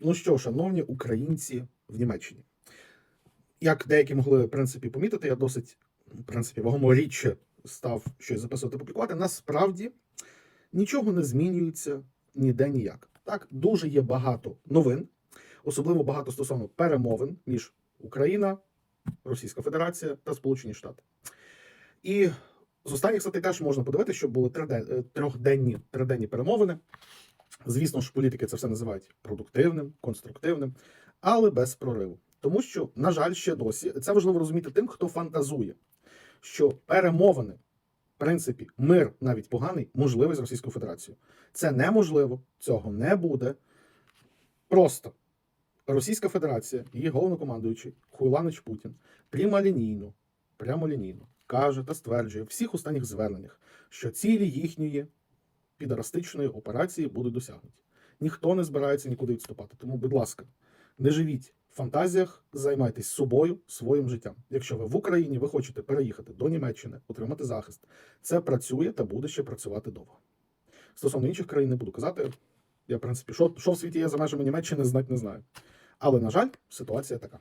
Ну що, шановні українці в Німеччині, як деякі могли в принципі помітити, я досить в принципі вагомо рідше став щось записувати, публікувати. Насправді нічого не змінюється ніде ніяк. Так, дуже є багато новин, особливо багато стосовно перемовин між Україна, Російська Федерація та Сполучені Штати. І з останніх статей теж можна подивитися, що були триден- трьохденні, триденні перемовини. Звісно ж, політики це все називають продуктивним, конструктивним, але без прориву. Тому що, на жаль, ще досі це важливо розуміти тим, хто фантазує, що перемовини, в принципі, мир навіть поганий, можливий з Російською Федерацією. Це неможливо, цього не буде. Просто Російська Федерація, її головнокомандуючий Хуйланич Путін прямолінійно, прямолінійно каже та стверджує в всіх останніх зверненнях, що цілі їхньої підарастичної операції будуть досягнуті. Ніхто не збирається нікуди відступати. Тому, будь ласка, не живіть в фантазіях, займайтесь собою, своїм життям. Якщо ви в Україні, ви хочете переїхати до Німеччини, отримати захист, це працює та буде ще працювати довго. Стосовно інших країн не буду казати. Я, в принципі, що, що в світі є за межами Німеччини, знати не знаю. Але, на жаль, ситуація така.